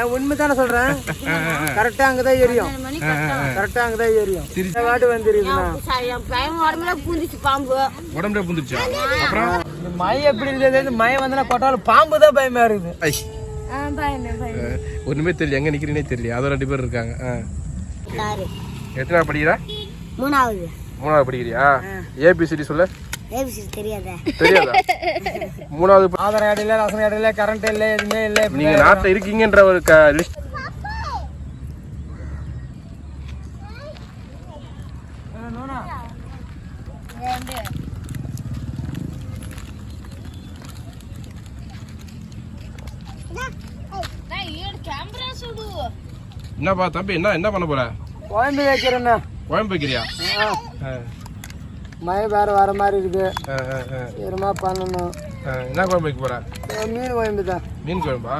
என் உண்மை தானே சொல்றேன் கரெக்டா அங்கதான் எரியும் கரெக்டா அங்கதான் எரியும் வாட்டு வந்துருக்குண்ணா பூந்துச்சு பாம்பு. உடம்புல புந்துச்சா அப்புறம்? மழை எப்படி இருந்தது? மழை வந்தனா கொட்டாலும் பாம்பு தான் பயமா இருக்குது. ஒண்ணுமே தெரியல. எங்க நிக்கிறீனே தெரியல. அதோ ரெண்டு பேர் இருக்காங்க. எத்தனாவது படிக்கிறா? மூணாவது. மூணாவது படிக்கிறியா? ஏபிசிடி சொல்ல. தெரியாத. மூணாவது ஆதார் கார்டு இல்ல ரேஷன் கார்டு இல்ல கரண்ட் இல்ல எதுவுமே இல்ல நீங்க நாட்டுல இருக்கீங்கன்ற ஒரு லிஸ்ட் என்னப்பா தம்பி என்ன என்ன பண்ண போற? குழம்பு வைக்கிறேண்ணா. குழம்பு வைக்கிறியா? மழை வேற வர மாதிரி ஆ. சீக்கிரமா பண்ணணும். என்ன குழம்பு வைக்க போற? மீன் குழம்பு தான். மீன் குழம்பா.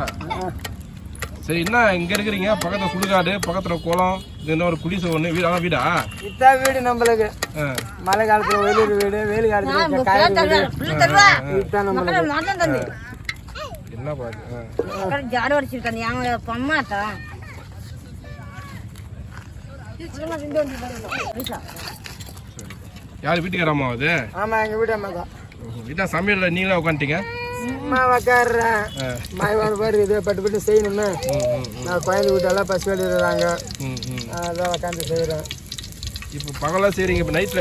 சரி என்ன இங்க இருக்கிறீங்க? பக்கத்துல சுடுகாடு பக்கத்துல குளம் இது என்ன ஒரு குடிசை ஒண்ணு? வீடு அதான் வீடா? இதான் வீடு நம்மளுக்கு. மழை காலத்துல வெளியூர் வீடு வெயில் காலத்துல என்ன பாரு ஆ. ஜாடு பொம்மாட்டா யார் வீட்டுக்காரம்மா அது? ஆமா எங்க வீடு அம்மா தான். வீட்டா சமையல்ல நீங்களே உட்காந்துட்டீங்க சும்மா உக்காடுறேன் வர மாதிரி இது பட்டு பட்டு செய்யணும்னு. நான் குழந்தை வீட்டெல்லாம் பசு வெளியிடுறாங்க அதான் உட்காந்து செய்கிறேன் இப்போ பகலா செய்றீங்க இப்போ நைட்ல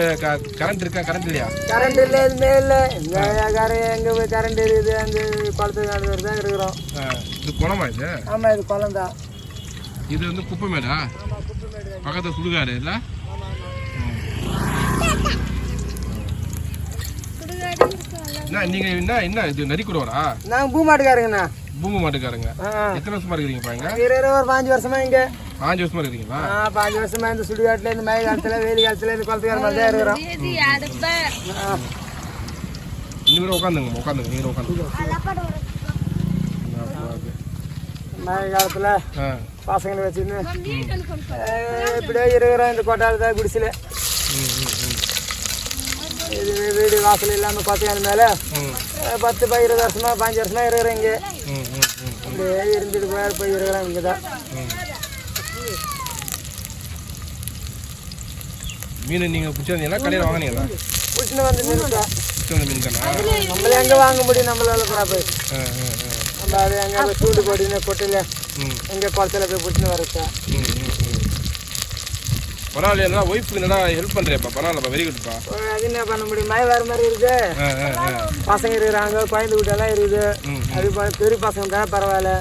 கரண்ட் இருக்கா? கரண்ட் இல்லையா? கரண்ட் இல்லை எதுவுமே இல்லை. கரை எங்கே போய் கரண்ட் இருக்குது அந்த குளத்துக்கு நடந்து தான் இருக்கிறோம். இது குளமா இது? ஆமாம் இது குளம் தான். இது வந்து குப்பை மேடா? பக்கத்துல சுடுகாடு இல்ல என்ன நீங்க என்ன என்ன இது நரிக்குறவரா நாங்கள் பூமாட்டுக்காரங்கண்ணா பூமி மாட்டுக்காரங்க. எத்தனை வருஷமா இருக்கிறீங்க பாருங்க ஒரு பாஞ்சு வருஷமா இங்கே. பாஞ்சு வருஷமா இருக்கிறீங்களா? ஆ பாஞ்சு வருஷமா இந்த சுடுகாட்டில் இந்த மழை காலத்தில் வெயில் காலத்தில் இந்த குளத்துக்கார மாதிரி தான் இருக்கிறோம். இன்னும் உட்காந்துங்க உட்காந்துங்க நீங்க உட்காந்துங்க. மழை காலத்தில் ஆ. பசங்களை வச்சுன்னு. இப்படியே இருக்கிறோம் இந்த கொட்டால் தான் குடிசையில் ம் ம் ம் இது வீடு வாசல் இல்லாமல் கொத்தையான மேலே பத்து ப- இருபது வருஷமா பாஞ்சு வருஷமா இருக்கிறேன் இங்கே. அப்படியே இருந்துட்டு போய் போய் இருக்கிறேன் இங்கே தான். மீன் நீங்க பிடிச்சிருந்தீங்களா கடையில் வாங்கினீங்களா? பிடிச்சின்னு வந்து மீன் நம்மள எங்கே வாங்க முடியும்? நம்மளால கூட போய். நம்ம அது எங்கே சூடு போட்டின்னு கொட்டில ம். எங்கே குளத்துல போய் பிடிச்சின்னு வரச்சா. பரவாயில்லையா நல்லா ஒய்ஃபுக்கு நல்லா ஹெல்ப் பண்ணுறியப்பா பரவாயில்லப்பா வெரி குட்ப்பா அது என்ன பண்ண முடியும்? மழை வர மாதிரி இருக்கு. பசங்க இருக்கிறாங்க குழந்தை வீட்டெல்லாம் இருக்குது. அது பெரிய பசங்க தான்? பரவாயில்ல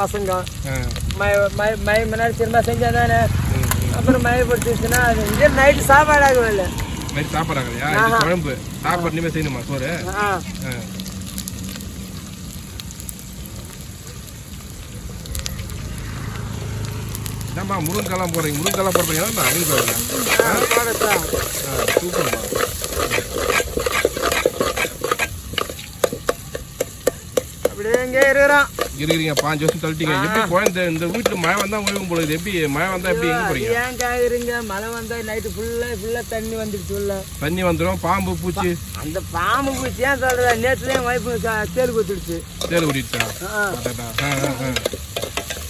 பசங்க. மழை மழை முன்னாடி திரும்ப செஞ்சா தானே? அப்புறம் மழை பிடிச்சிச்சுன்னா அது இங்கே நைட்டு சாப்பாடு ஆகவில்லை நைட் சாப்பிட்றாங்களையா இது குழம்பு. சாப்பாடு இனிமேல் செய்யணுமா? சோறு? ஆ. என்னம்மா முருங்கெல்லாம் போடுறீங்க? முருங்கெல்லாம் போடுறீங்க. என்ன அங்கே ஆ சூப்பர்மா அப்படியே இங்கே இருக்கிறோம் இருக்கிறீங்க பாஞ்சு வருஷம் தள்ளிட்டீங்க. எப்படி குழந்தை இந்த வீட்டுல மழை வந்தா ஓய்வு போல இது எப்படி மழை வந்தா எப்படி எங்க போறீங்க? ஏன் காயுறீங்க மழை வந்தா நைட்டு ஃபுல்லா ஃபுல்லா தண்ணி வந்துடுச்சு உள்ள. தண்ணி வந்துடும் பாம்பு பூச்சி. அந்த பாம்பு பூச்சி ஏன் சொல்ற நேற்றுல என் ஒய்ஃபு தேல் குத்திடுச்சு தேர் ஓடிடுச்சா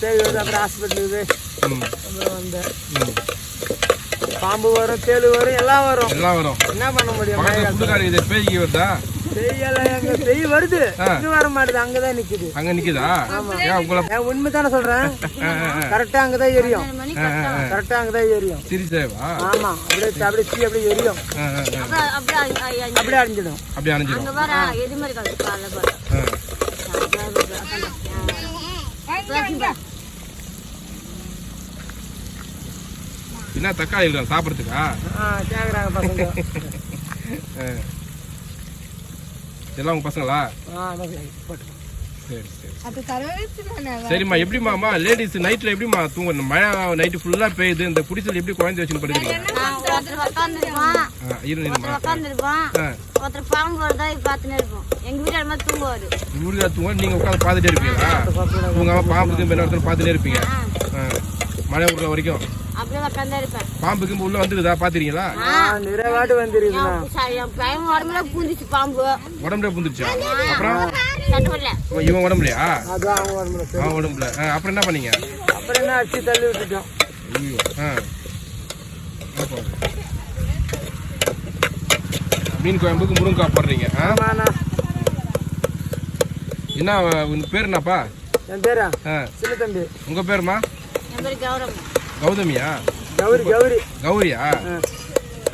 தேல் வந்து அப்புறம் ஹாஸ்பிட்டலுக்கு போய் ம், அப்புறம் வந்தேன். பாம்பு வரும் தேல் வரும் எல்லாம் வரும் எல்லாம் வரும் என்ன பண்ண முடியும் இது பேய்க்கு வருதா வருது இது வர மாட்டுது அங்கதான் நிக்குது அங்க நிக்குதா ஏன் உங்களை என் உண்மை தானே சொல்றேன் கரெக்டா அங்கதான் எரியும் மணி கரெக்டா அங்கதான் எரியும் ஆமா அப்படியே அப்படியே தீ அப்படியே எரியும். அப்படியே அடைஞ்சிடும் அப்படியே அணைஞ்சிடும் அங்க வர எது மாதிரி காது காலைல பாரு என்ன தக்காளி இல்லை சாப்பிட்றதுக்கா? ஆ கேக்குறாங்க பசங்க. எல்லாம் உங்க பசங்களா? சரி சரி சரிம்மா எப்படிம்மா லேடிஸ் நைட்ல எப்படிம்மா தூங்கணும்? மழை நைட்டு ஃபுல்லா பெய்யுது இந்த குடிசல் எப்படி குழந்தை வச்சுன்னு படுக்கிறீங்க? ஒருத்தர் உட்காந்துருப்பான் ஆ, இரு இருமா ஒருத்தர் உட்காந்துருப்பான் ஆ. ஒருத்தர் பாம்பு வருதா பார்த்துன்னு இருப்போம். எங்க வீட்டால் மாதிரி தூங்குவாரு. ஊருக்கா தூங்க நீங்க உட்காந்து பார்த்துட்டே இருப்பீங்களா? தூங்காம பாம்புக்கு மேல ஒருத்தர் பார்த்துட்டே இருப்பீங்க. ஆ. மழை விடுற வரைக்கும். அப்படியே இருப்பேன். பாம்புக்கு உள்ள வந்துருதா? பாத்துறீங்களா ஆ. நிறைவாட்டு வந்துருக்குண்ணா. என் பையன் உடம்புல பூந்துச்சு பாம்பு. உடம்புல புந்துருச்சா? அப்புறம்? இவன் உடம்புலையா? உடம்புல. சரி அவன் உடம்புல. ஆ, அப்புறம் என்ன பண்ணீங்க? அப்புறம் என்ன அடிச்சு தள்ளி விட்டுட்டோம். ஐயோ ஆ. மீன் குழம்புக்கு முருங்கைக்காய் போடுறீங்க என்ன உன் பேர் என்னப்பா? என் பேரா? ஆ. சின்ன தம்பி. உங்கள் பேருமா? என் பேர் கௌரவம் கௌதமியா? கௌரி கௌரி. கௌரியா? ஆ.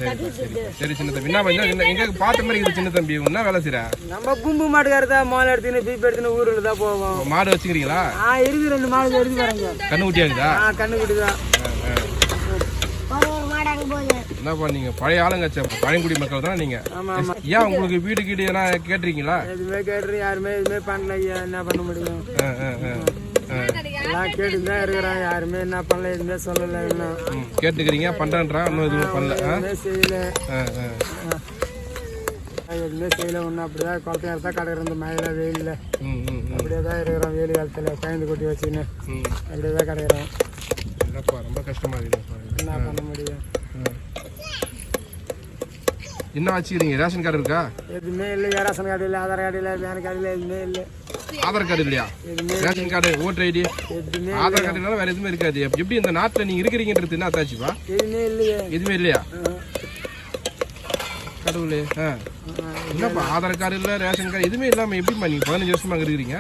சரி சரி சரி சின்ன தம்பி. என்ன பண்ண எங்க பார்த்த மாதிரி இருக்குது சின்ன தம்பி? என்ன வேலை செய்ற? நம்ம கும்பு மாட்டுக்காரதா மாலை எடுத்துன்னு பீப் எடுத்துன்னு ஊரில் தான் போவோம். மாடு வச்சுக்கிறீங்களா? ஆ இருக்கு ரெண்டு மாடு எடுத்து வரேங்க கண்ணு குட்டியா இருக்குதா ஆ கண்ணு தான். என்னப்பா நீங்க பழைய ஆளுங்க பழங்குடி மக்கள் தான் நீங்க? ஆமா ஆமா. ஏன் உங்களுக்கு வீடு கீடு எல்லாம் கேட்டிருக்கீங்களா எதுவுமே கேட்டு யாருமே எதுவுமே பண்ணல என்ன பண்ண முடியும்? ஆ, ஆ, ஆ. ஆ. எல்லாம் கேட்டு தான் இருக்கிறான் யாருமே என்ன பண்ணல எதுவுமே சொல்லல இன்னும் கேட்டுக்கிறீங்க பண்றேன்றான். இன்னும் எதுவும் பண்ணல? எதுவுமே செய்யல. எதுவுமே செய்யல. ஒன்றும் அப்படிதான் குளத்தையா தான் கிடக்குற இந்த மழையில வெயில்ல. ம், ம், ம், அப்படியே தான் இருக்கிறோம் வெயில் காலத்தில் பயந்து கொட்டி வச்சுன்னு. அப்படியே தான் கிடக்குறோம் ரொம்ப கஷ்டமா இருக்குதுப்பா இது. என்ன பண்ண முடியும். என்ன வச்சுக்கிறீங்க ரேஷன் கார்டு இருக்கா? எதுவுமே இல்லை ரேஷன் கார்டு இல்லை ஆதார் கார்டு இல்லை பேன் கார்டு இல்லை எதுவுமே இல்லை. ஆதார் கார்டு இல்லையா? Ration card voter ID Aadhaar card இல்லாம வேற எதுவுமே இருக்காது. எப்படி இந்த நாட்டுல நீங்க இருக்கிறீங்கன்றது என்ன ஆத்தாச்சுப்பா எதுவுமே இல்லையே. கடவுளே ஆ. என்னப்பா ஆதார் கார்டு இல்ல ரேஷன் கார்டு எதுவுமே இல்லாம எப்படிப்பா நீங்க பதினஞ்சு வருஷமா அங்க இருக்கிறீங்க.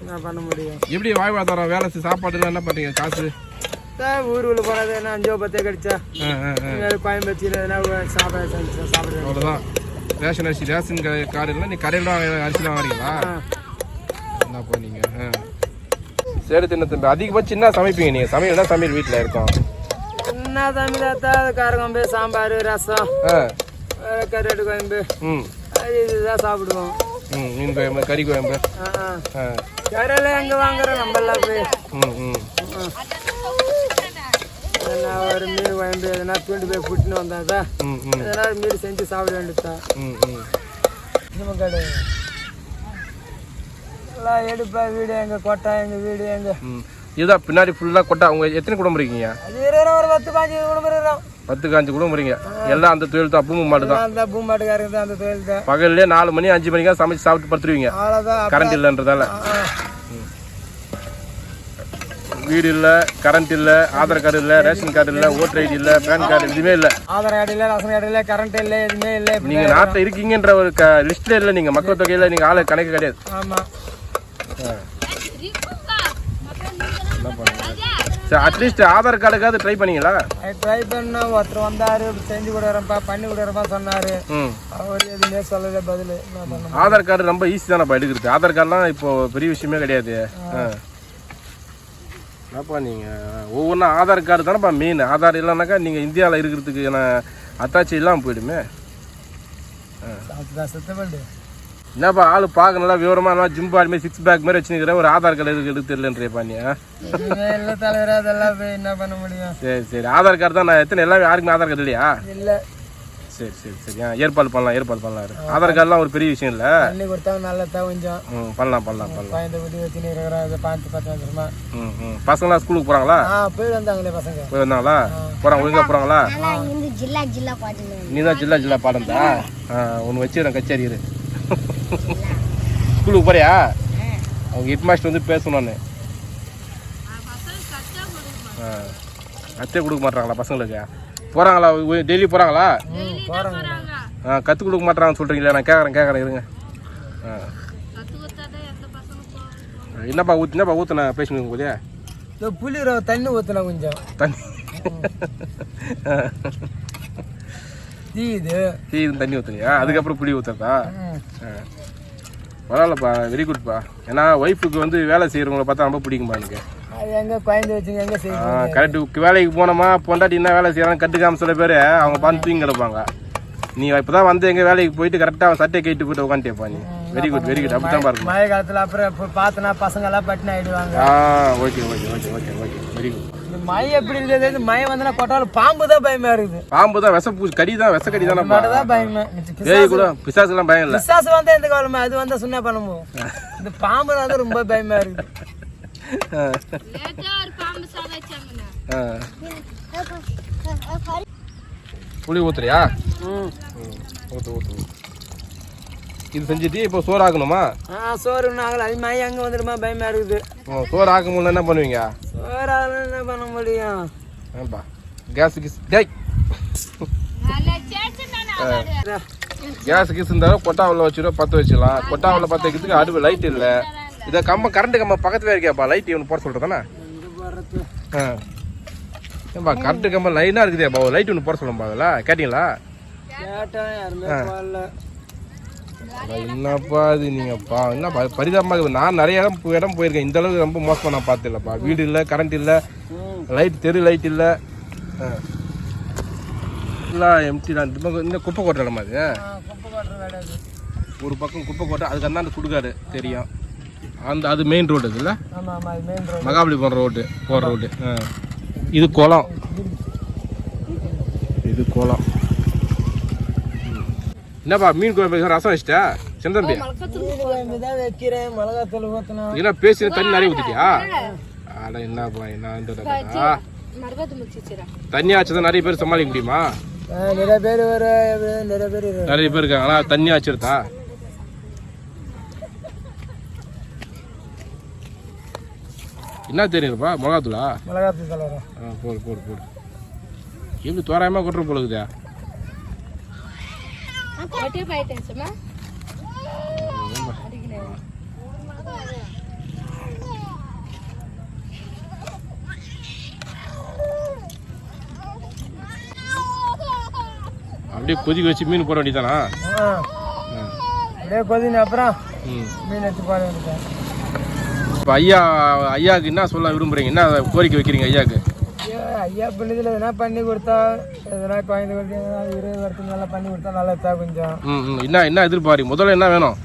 என்ன பண்ண முடியும்? எப்படி வாழ்வாதாரம் வேலை செய்~ சாப்பாடு எல்லாம் என்ன பண்றீங்க காசு? ஊருக்குள்ள போகிறது என்ன அஞ்சோ பத்தே கடிச்சா? கோயம்பேச்சியில் எதனா சாப்பிட செஞ்சு சாப்பிடுவேன் அவ்வளவுதான். ரேஷன் அரிசி ரேஷன் கார்டு இல்லை நீ கடையில் தான் அரிசி தான் வரீங்களா? என்னப்பா நீங்க ஆ. சரி தின்ன தம்பி அதிகபட்சம் என்ன சமைப்பீங்க நீங்க. சமையல் என்ன சமையல் வீட்டில் இருக்கோம். என்ன தமிழாத்தா காரக்குழம்பு சாம்பார் ரசம் கருவாட்டு குழம்பு. ம். அது இதுதான் சாப்பிடுவோம். ம் மீன் குழம்பு கறி குழம்பு. கரையில் எங்கே வாங்குறோம்? நம்மளாம் போய். ம் ம். எதனா ஒரு மீன் குழம்பு எதனா தூண்டு போய் புட்டுன்னு வந்தாதா ம் ம். எதனா மீன் செஞ்சு சாப்பிட நம்ம கடை எல்லாம் எடுப்பா வீடு எங்க கொட்டை எங்க வீடு எங்க. ம். இதுதான் பின்னாடி ஃபுல்லாக கொட்டா. உங்க எத்தனை குடும்பம் இருக்கீங்க? ஒரு பத்து பாஞ்சு குடும்பம் இருக்கிறோம். பத்து காஞ்சு குடும்பம் இருக்கீங்க. எல்லாம் அந்த தொழில் தான் பூமி மாடு தான் அந்த பூம்பாட்டுக்காரங்க தான் அந்த தொழில் தான் பகல்லே நாலு மணி அஞ்சு மணிக்கா சமைச்சு சாப்பிட்டு படுத்துருவீங்க. கரண்ட் இல்லைன்றதால. வீடு இல்ல கரண்ட் இல்ல ஆதார் கார்டு இல்ல ரேஷன் கார்டு இல்ல ஓட்டர் ஐடி இல்ல பேன் கார்டு எதுவுமே இல்ல. ஆதார் கார்டு இல்லை ரேஷன் கார்டு இல்லை கரண்ட் இல்லை எதுவுமே இல்லை இப்படி நீங்க நாட்டுல இருக்கீங்கன்ற ஒரு லிஸ்ட்ல இல்ல நீங்க மக்கள் தொகையில நீங்க ஆளு கணக்கு கிடையாது. ஆமாம் சரி அட்லீஸ்ட் ஆதார் கார்டுக்காவது ட்ரை பண்ணீங்களா? ட்ரை பண்ணா ஒருத்தர் வந்தாரு செஞ்சு கொடுக்குறப்பா பண்ணி கொடுக்குறப்பா சொன்னாரு. அவர் எதுவுமே சொல்லல பதில். ஆதார் கார்டு ரொம்ப ஈஸி தானப்பா எடுக்கிறது. ஆதார் கார்டுலாம் இப்போ பெரிய விஷயமே கிடையாது. ஆ. என்னப்பா நீங்க? ஒவ்வொன்றா ஆதார் கார்டு தானப்பா மெயின் ஆதார் இல்லைனாக்கா நீங்க இந்தியாவில் இருக்கிறதுக்கு அத்தாச்சி இல்லாமல் போயிடுமே. என்னப்பா ஆளு பார்க்க நல்லா விவரமா நல்லா ஜிம் பாடி மாதிரி சிக்ஸ் பேக் மாதிரி வச்சுருக்கிற ஒரு ஆதார் கார்டு எதுக்கு எடுத்து தெரியலன்றியப்பா நீ இல்லை தலைவர் அதெல்லாம் என்ன பண்ண முடியும்? சரி சரி. ஆதார் கார்டு தான் நான் எத்தனை எல்லாமே யாருக்குமே ஆதார் கார்டு இல்லையா? இல்லை. சரி சரி சரி. ஆ ஏற்பாடு பண்ணலாம் ஏற்பாடு பண்ணலாம். ஆதார் கார்டுலாம் ஒரு பெரிய விஷயம் இல்லை? பண்ணி கொடுத்தா நல்லதா கொஞ்சம் ம் பண்ணலாம் பண்ணலாம் பண்ணலாம். பயந்து குட்டி வச்சுன்னு இருக்கிறோம் இதை பார்த்து பத்து வந்துருமா? ம் ம். பசங்களாம் ஸ்கூலுக்கு போகிறாங்களா ஆ போய் வந்தாங்களே பசங்க. போய் வந்தாங்களா? போகிறாங்க ஒழுங்கா போகிறாங்களா இந்த ஜில்லா ஜில்லா பாட்டு நீ தான் ஜில்லா ஜில்லா பாடந்தா ஆ. ஒன்று வச்சுக்கிறேன் கச்சேரி இரு. ஸ்கூலுக்கு போறியா? அவங்க ஹெட் மாஸ்டர் வந்து பேசணும் நான். அச்சே கொடுக்க மாட்டாங்களா பசங்களுக்கு? போகிறாங்களா டெய்லி போகிறாங்களா ஆ கற்றுக் கொடுக்க மாட்டாங்கன்னு சொல்கிறீங்களா நான் கேட்குறேன் கேட்குறேன் இருங்க. ஆ. என்னப்பா ஊத்து என்னப்பா ஊற்றுன பேசினுங்க போதே புளி தண்ணி ஊற்றினா கொஞ்சம். தண்ணி. டீ இது. தண்ணி ஊற்றுனியா அதுக்கப்புறம் புளி ஊற்றுறதா. பரவாயில்லப்பா வெரி குட்ப்பா ஏன்னா ஒய்ஃபுக்கு வந்து வேலை செய்கிறவங்கள பார்த்தா ரொம்ப பிடிக்கும்பா எனக்கு. எங்க குழந்தை வச்சுங்க எங்க செய்யுங்க கரெக்டு. வேலைக்கு போனோமா பொண்டாட்டி என்ன வேலை செய்யறாங்க கட்டுக்காம சில பேர் அவங்க பார்த்து தூங்கி கிடப்பாங்க நீ இப்பதான் வந்து எங்க வேலைக்கு போயிட்டு கரெக்டாக அவன் சட்டையை கேட்டு போயிட்டு உட்காந்துட்டேப்பா நீ. வெரி குட் வெரி குட் அப்படித்தான் பாருங்க. மழை காலத்துல அப்புறம் இப்போ பார்த்தனா பசங்க எல்லாம் பட்டினி ஆயிடுவாங்க. ஆ okay okay okay okay okay very good இந்த மழை எப்படி இருக்குது இந்த மழை வந்தனா கொட்டாலும் பாம்பு தான் பயமா இருக்குது. பாம்பு தான் விஷ பூ கடி தான் விஷ கடி தானப்பா. மட்டும் தான் பயமே. ஏய் கூட பிசாசுலாம் பயம் இல்லை. பிசாசு வந்தா எந்த கவலைமா அது வந்தா சுண்ணா பண்ணுவோம் இந்த பாம்பு வந்து ரொம்ப பயமா இருக்குது. புளி ஊத்துறியா? ம். ஊத்து ஊத்து. இது செஞ்சுட்டு இப்போ சோறு ஆக்கணுமா ஆ சோறு ஒன்றும் ஆகலை. அது மாதிரி அங்கே வந்துடுமா பயமாக இருக்குது. சோறு ஆக்க முடியல என்ன பண்ணுவீங்க? சோறு ஆகலாம் என்ன பண்ண முடியும்? ஏன்பா கேஸ் கிஸ் டேய். கேஸ் கிஸ் இருந்தாலும் கொட்டாவில் வச்சிடும் பற்ற வச்சிடலாம். கொட்டாவில் பற்ற வைக்கிறதுக்கு அடுப்பு லைட் இல்லை. இதை கம்பம் கரண்ட் கம்பம் பக்கத்துல இருக்கியாப்பா? லைட் இவனு போட ஆ. ஏன்பா கரண்ட் கம்பம் லைனாக இருக்குதேப்பா லைட் ஒன்று போட சொல்லும்பா அதில். கேட்டிங்களா? என்னப்பா இது நீங்கப்பா? என்ன ப- பரிதாபமா இருக்குது. நான் நிறைய இடம் இடம் போயிருக்கேன். இந்த அளவுக்கு ரொம்ப மோசமா நான் பார்த்ததில்லப்பா வீடு இல்லை கரண்ட் இல்லை லைட் தெரு லைட் இல்லை. ஃபுல்லாக எம்டி தான். இந்த குப்பை கொட்டுற இடமா அது. ஒரு பக்கம் குப்பை கொட்டை அதுக்கு அந்த சுடுகாடு தெரியும். அந்த அது மெயின் ரோடு இதுல மகாபலிபுரம் ரோடு போகிற ரோடு இது குளம். இது குளம். என்னப்பா மீன் குழம்பு ரசம் வச்சிட்டா ஊற்றணும் என்ன பேசி தண்ணி நிறைய ஊத்திட்டியா? அட என்னப்பா என்ன இந்த? தண்ணி ஆச்சுதான் நிறைய பேர் சமாளிக்க முடியுமா? நிறைய பேர் வர நிறைய பேர் நிறைய பேர் இருக்காங்களா தண்ணி ஆச்சிருதா என்ன தெரியுதுப்பா மிளகாத்தூளா? மிளகாத்தூள் கலரும் ஆ போடு போடு போடு. எப்படி தோராயமா கொட்டுற போலுக்குதா அப்படியே கொதிக்க வச்சு மீன் போட வேண்டியதானா ஆ. அப்படியே கொதின அப்புறம் மீன் எடுத்து போட வேண்டியது இப்போ ஐயா ஐயாவுக்கு என்ன சொல்ல விரும்புறீங்க? என்ன கோரிக்கை வைக்கிறீங்க ஐயாவுக்கு ஐயா ஐயா பிள்ளைகள் எதனா பண்ணி கொடுத்தா எதனா குழந்தை கொடுத்து இருபது வருஷத்துக்கு நல்லா பண்ணி கொடுத்தா நல்லா இருக்கா கொஞ்சம். ம் என்ன என்ன எதிர்பார்க்கு முதல்ல என்ன வேணும்?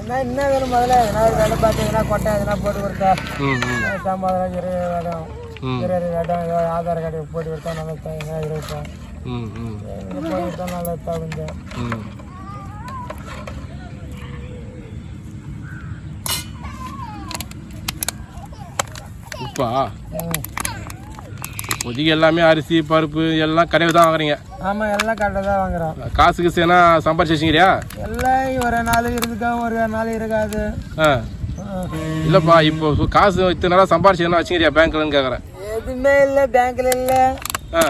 என்ன என்ன வேணும் முதல்ல? எதனா வேலை பார்த்து எதனா கொட்டை எதனா போட்டு கொடுத்தா ம் ம். சம்பளம் இருபது வேடம் இருபது வேடம் ஏதோ ஆதார் கார்டு போட்டு கொடுத்தா நல்லா இருக்கா கொடுத்தா நல்லா இருக்கா கொஞ்சம் ம். இப்போதைக்கு எல்லாமே அரிசி பருப்பு எல்லாம் கடையில் தான் வாங்குறீங்க. ஆமாம் எல்லாம் கரெக்டாக தான் வாங்குறோம். காசுக்கு சேனா சம்பாரிச்சு வச்சுக்கிறியா எல்லாம் ஒரு நாள் இருக்கும் ஒரு நாள் இருக்காது. ஆ. ஆ. இல்லைப்பா இப்போ காசு இத்தனை நாளாக சம்பாரிச்சு என்ன வச்சுக்கிறியா பேங்க்லன்னு கேட்குறேன் எதுவுமே இல்லை பேங்க்ல இல்லை. ஆ.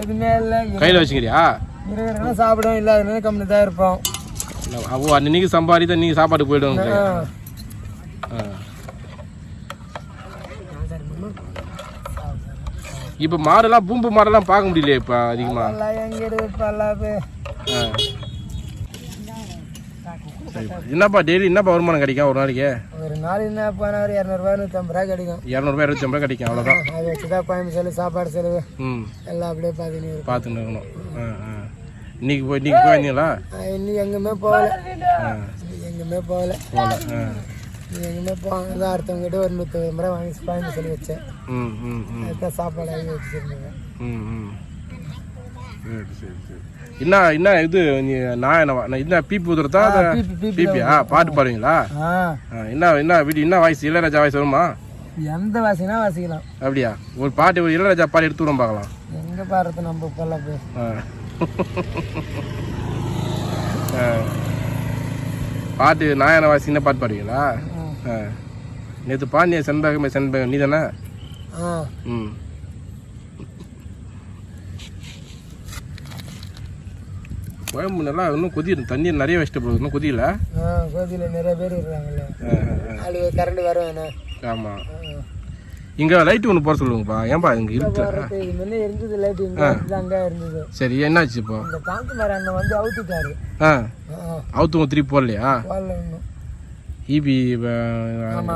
எதுவுமே இல்லை. கையில் வச்சுக்கிறியா? இருக்கிறவங்க சாப்பிடும் இல்லாதவங்க கம்மி தான் இருப்போம். ஓ அன்னைக்கு சம்பாதித்த நீங்கள் சாப்பாட்டுக்கு போயிடுவோம் ஆ. ஆ இப்போ மாடெல்லாம் பூம்பு மாடெல்லாம் பார்க்க முடியலையே இப்போ அதிகமாக. என்னப்பா டெய்லி என்னப்பா வருமானம் கிடைக்கும் ஒரு நாளைக்கு? ஒரு நாள் என்ன போனா ஒரு இரநூறுபா நூற்றம்பது ரூபா கிடைக்கும். இரநூறுபா இருபத்தம்பது கிடைக்கும் அவ்வளோதான் அதை வச்சு தான் குழம்பு செலவு சாப்பாடு செலவு. ம். எல்லாம் அப்படியே பார்த்துன்னு பார்த்துன்னு இருக்கணும். ஆ ஆ. இன்னைக்கு போய் இன்னைக்கு போயிருந்தீங்களா? இன்னும் எங்கேயுமே போகல. எங்கேயுமே போகல. போகல ஆ. அவர்த்தவங்க கிட்ட ஒரு நூற்றம்பது ரூபா வாங்கி குழம்பு செலவு வச்சேன். ம் ம் ம். அதுதான் சாப்பாடு வாங்கி வச்சுருந்தேன். என்ன என்ன இது நான் என்ன பீப்பு ஊதுறதா பீப்பி, பீப்பியா பாட்டு பாடுவீங்களா? ஆ. ஆ, என்ன என்ன வீடு என்ன வாய்ஸ் இளையராஜா வாய்ஸ் வருமா? எந்த வாசினா வாசிக்கலாம். அப்படியா? ஒரு பாட்டு ஒரு இளையராஜா பாட்டு எடுத்து விடும் பார்க்கலாம். எங்கே பாடுறது நம்ம இப்போல்லாம் போய்? ஆ. ஆ. பாட்டு நாயன வாசி என்ன பாட்டு பாடுவீங்களா? ஆ. நேற்று பாண்டிய செண்பகமே செண்பகம். நீ தானே ஆ. ம். குழம்பு நல்லா இன்னும் கொதிடும் தண்ணி நிறைய வச்சுட்டு போகுது. இன்னும் கொதியல? கோதியில். நிறைய பேர் அது கரண்ட் வரும் வேணும். ஆ. ஆமா இங்க லைட் ஒன்று போட சொல்லுங்கப்பா. ஏன்பா இங்க இருக்கு முன்னே இருந்தது லைட் இங்கே இருந்தது அங்கே இருந்தது. சரி என்னாச்சு இப்போ? இந்த காந்தி மரம் வந்து அவுத்துட்டாரு. ஆ. ஆ அவுத்துவங்க திருப்பி போடலையா? போடல இன்னும். தான்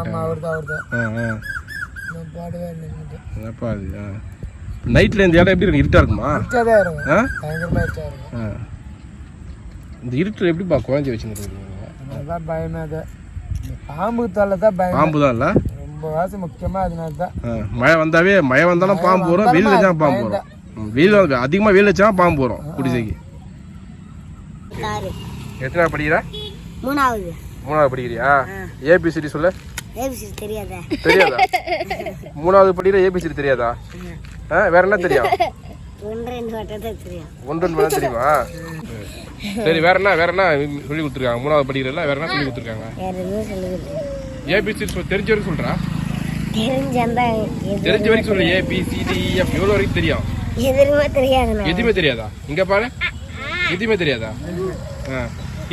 தான் பாடவே இல்லை இன்னைக்கு. என்னப்பா அது ஆ. நைட்டில் இந்த இடம் எப்படி இருக்கும்? இருட்டா இருக்குமா? தான் ஆ? இந்த இருட்டில் எப்படிப்பா குழந்தை வச்சுருக்கீங்க அதுதான் பயமே அது. இந்த பாம்பு தொல்லை தான் பயம். பாம்பு தான் இல்லை ரொம்ப வாசி முக்கியமாக அதனால தான் ஆ, மழை வந்தாவே மழை வந்தாலும் பாம்பு வரும் வெயில் வச்சா பாம்பு வரும். வெயில் வந்து- அதிகமா வெயில் வச்சா பாம்பு வரும் குடிசைக்கு. எத்தனை படிக்கிற? மூணாவது. மூணாவது படிக்கிறியா? ஏபிசிடி சொல்ல. ஏபிசி தெரியாதா? தெரியாதா? மூணாவது படிக்கிற ஏபிசிடி தெரியாதா? வேற என்ன தெரியும்? ஒன்று ரெண்டு வட்டம் தான் தெரியும்? மணி சரி வேற என்ன வேற என்ன சொல்லி கொடுத்துருக்காங்க? மூணாவது படிக்கிறல வேற என்ன சொல்லி கொடுத்துருக்காங்க? ஏபிசி தெரிஞ்ச வரைக்கும் சொல்றா. தெரிஞ்ச வரைக்கும் சொல்லு ஏபிசிடிஎஃப் எவ்வளோ வரைக்கும் தெரியும்? எதுவுமே தெரியாதுண்ணா. எதுவுமே தெரியாதா? இங்க பாரு. எதுவுமே தெரியாதா? ஆ.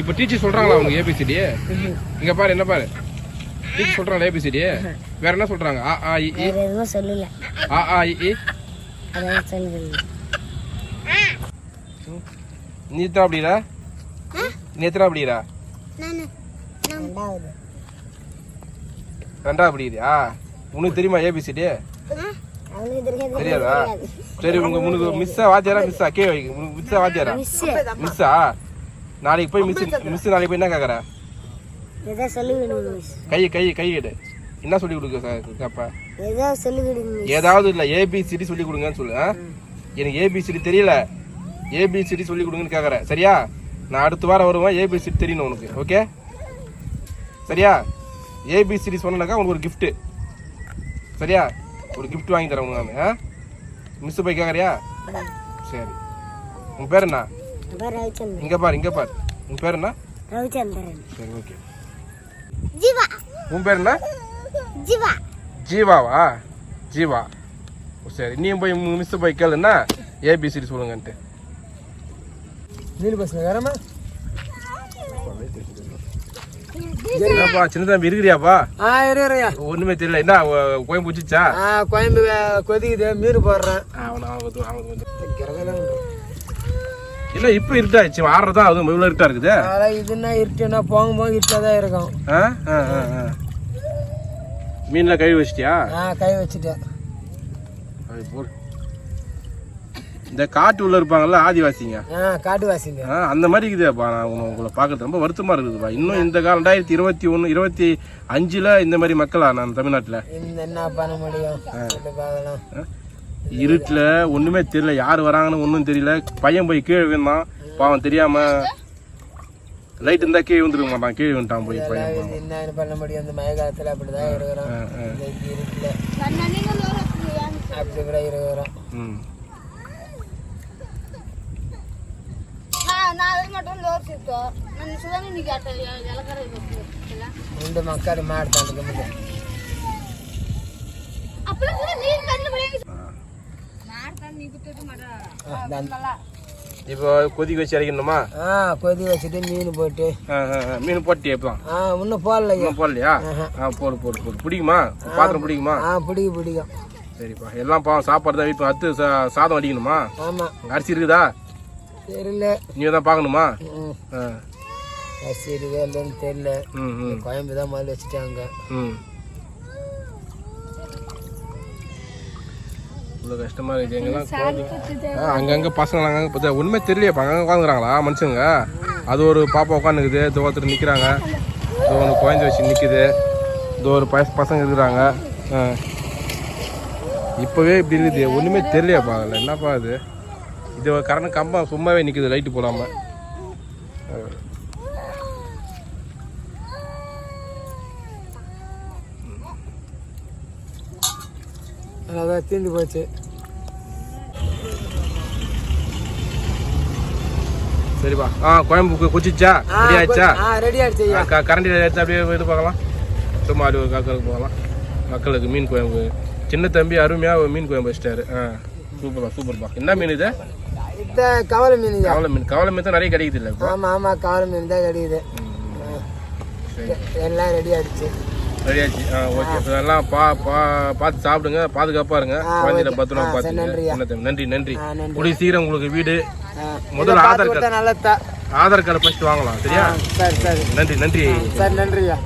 இப்போ டீச்சர் சொல்றாங்களா உனக்கு ஏபிசிடி இங்க பாரு என்ன பாரு? டீச்சர் சொல்றாங்களா ஏபிசிடி வேற என்ன சொல்றாங்க? ஆ ஆ இ சொல்லல. ஆ ஆ இ இ. அதான் சொல்லுது. நீ எத்தனை அப்படிடா நீ எத்தனை அப்படிடா ரெண்டாவது. படிக்கிறியா உனக்கு தெரியுமா ஏபிசிடி அவனுக்கு தெரியாது. சரி உங்க உனக்கு மிஸ்ஸா வாத்தியாரா மிஸ்ஸா கே உனக்கு மிஸ்ஸா வாத்தியாரா? மிஸ்ஸா நாளைக்கு போய் மிஸ் மிஸ் நாளைக்கு போய் என்ன மிஸ் கை கை கை எடு என்ன சொல்லி கொடுக்க ஏதோ சொல்லிவிடுங்க மிஸ் ஏதாவது இல்ல ஏபிசிடி சொல்லி கொடுங்கன்னு சொல்லு? எனக்கு ஏபிசிடி தெரியல. ஏபிசிடி சொல்லி கொடுங்கன்னு கேக்குறேன் சரியா? நான் அடுத்த வாரம் வருவேன் ஏபிசிடி தெரியணும் உனக்கு ஓகே சரியா? ஏபிசிடி சொன்னாக்கா உனக்கு ஒரு gift. சரியா? ஒரு gift வாங்கி தரேன் உனக்கு நான் மிஸ் போய் கேக்குறியா? சரி. உன் பேர் என்ன? இங்க பாரு இங்க பாரு. உன் பேர் என்ன? ரவிச்சந்திரன். சரி ஓகே ஜீவா. உன் பேர் என்ன? ஜீவா. ஜீவாவா? ஜீவா. சரி. நீயும் போய் மிஸ் போய் கேளுன்னா ஏபிசிடி சொல்லுங்கன்ட்டு. மீன் பசங்க வேறமா என்னப்பா சின்ன தம்பி இருக்கிறியாப்பா? ஆ இருக்கிறையா ஒண்ணுமே தெரியல. என்ன கோயம் பிடிச்சிச்சா ஆ கோயம்பு கொதிக்குது மீன் போடுறேன். அவன் அவன் அவன். இல்ல இப்ப இருட்டாச்சு ஆறதான் அது இவ்வளவு இருட்டா இருக்குது. அதெல்லாம் இதுன்னா இருட்டுன்னா போங்க போங்க இருட்டாக தான் இருக்கும். ஆ? ஆ, ஆ, ஆ. மீன்லாம் கழுவி வச்சிட்டியா? ஆ கை வச்சுட்டேன். அது போடு. இந்த காட்டு உள்ள இருப்பாங்கல்ல ஆதிவாசிங்க? ஆ காட்டுவாசிங்க. ஆ, அந்த மாதிரி இருக்குதுப்பா நான் உங்களை- உங்களை பார்க்கறது ரொம்ப வருத்தமா இருக்குதுப்பா. இன்னும் இந்த காலம் ரெண்டாயிரத்தி இருபத்தி ஒன்று இருபத்தி அஞ்சுல இந்த மாதிரி மக்களா நான் தமிழ்நாட்டில்? இந்த என்ன பண்ண முடியும்? சொல்லி பார்க்கலாம். இருட்டில் ஒன்றுமே தெரியல யார் வராங்கன்னு ஒன்றும் தெரியல பையன் போய் கீழே விழுந்தான் பாவம் தெரியாம லைட் இருந்தால் கீழே வந்துருக்க மாட்டான் கீழே வந்துட்டான் போய் பையன் பாவம். இது என்ன பண்ண முடியும் இந்த மழை காலத்தில் அப்படிதான் இருக்கிறோம் ஆ, ஆ. இந்த இருட்டில் ಕಣ್ಣನಿಗೆ ಲೋರ್ ಹಾಕ್ತೀವಿ. அப்படி கூட இருக்கிறோம் ம் ಹಾ ನಾವೇ ಮಾಡ್ಕೊಂಡು ಲೋರ್ ಸಿಕ್ತು ನನ್ನ ಸುಧಾನಿ ನಿಗೆ ಆಟ ಎಲಕರ ಇಲ್ಲ ரெண்டு மக்கள் மாடுத்தாண்டு ಮುಂದೆ ಅಪ್ಪಳ ಕೂಡ இப்போ கொதிக்க வச்சு இறக்கணுமா ஆ கொதி வச்சுட்டு மீன் போட்டு. மீன் போட்டியா இப்போ ஆ இன்னும் போடல இன்னும் போடலையா? ஆ போடு போடு போடு. பிடிக்குமா? பாத்திரம் பிடிக்குமா? ஆ பிடிக்கும் பிடிக்கும். சரிப்பா. எல்லாம் பாவம் சாப்பாடு தான் வீட்டு அத்து சாதம் அடிக்கணுமா ஆமாம் அரிசி இருக்குதா? தெரியல. நீ தான் பார்க்கணுமா? ஆ. அரிசி இருக்கா இல்லைன்னு தெரியல. ம் கோயம்பு தான் முதல்ல வச்சுட்டாங்க. ம். இவ்வளோ கஷ்டமா இருக்கு. எங்கெல்லாம் அங்கங்க பசங்க அங்கங்க பார்த்தா ஒண்ணுமே தெரியலையாப்பா அங்கங்க உட்காந்துக்கிறாங்களா மனுஷங்க. அது ஒரு பாப்பா உட்காந்துக்குது இதோ ஒருத்தர் நிற்கிறாங்க இதோ ஒன்று குழந்தை வச்சு நிற்குது இதோ ஒரு பச பசங்க இருக்கிறாங்க. ஆ. இப்போவே இப்படி இருக்குது. ஒன்றுமே தெரியலையாப்பா அதில். என்னப்பா அது இது கரண்ட் கம்பம் சும்மாவே நிற்குது லைட்டு போடாமல் அதான் தீர்ந்து போச்சு. சரிப்பா. ஆ குழம்பு கொச்சிச்சா? ரெடி ஆயிடுச்சா ரெடி ஆயிடுச்சு கரண்டி எடுத்து அப்படியே இது பார்க்கலாம். சும்மா அது காக்களுக்கு போகலாம். மக்களுக்கு மீன் குழம்பு. சின்ன தம்பி அருமையாக மீன் குழம்பு வச்சிட்டாரு. ஆ சூப்பர்ப்பா சூப்பர்ப்பா. என்ன மீன் இது? கவலை மீன் கவலை மீன். கவலை மீன் தான் நிறைய கிடைக்குது இல்லை ஆமாம் ஆமாம் கவலை மீன் தான் கிடைக்குது. எல்லாம் ரெடி ஆயிடுச்சு. ரெடியாச்சு ஓகே. எல்லாம் பா பா பார்த்து சாப்பிடுங்க. பாதுகாப்பாக இருங்க. குழந்தையில பத்திரமா பார்த்து நன்றி நன்றி. கூடிய சீக்கிரம் உங்களுக்கு வீடு. முதல்ல Aadhaar card. Aadhaar card first வாங்கலாம் சரியா? நன்றி நன்றி. சார் நன்றியா?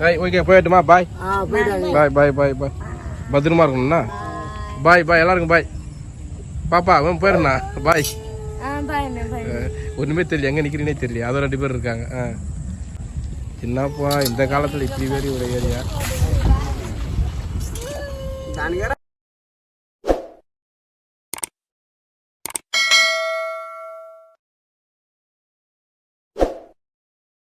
Bye okay போயிட்டுமா? Bye. Bye bye bye bye. பத்திரமா இருக்கணும்ண்ணா பாய் பாய் எல்லாருக்கும் பாய். பாப்பா அவன் போயிருண்ணா பாய். ஒன்றுமே தெரியல. எங்கே நிற்கிறீனே தெரியல. அதோ ரெண்டு பேர் இருக்காங்க. ஆ. என்னப்பா இந்த காலத்தில் இப்படி பேர் ஒரு ஏரியா?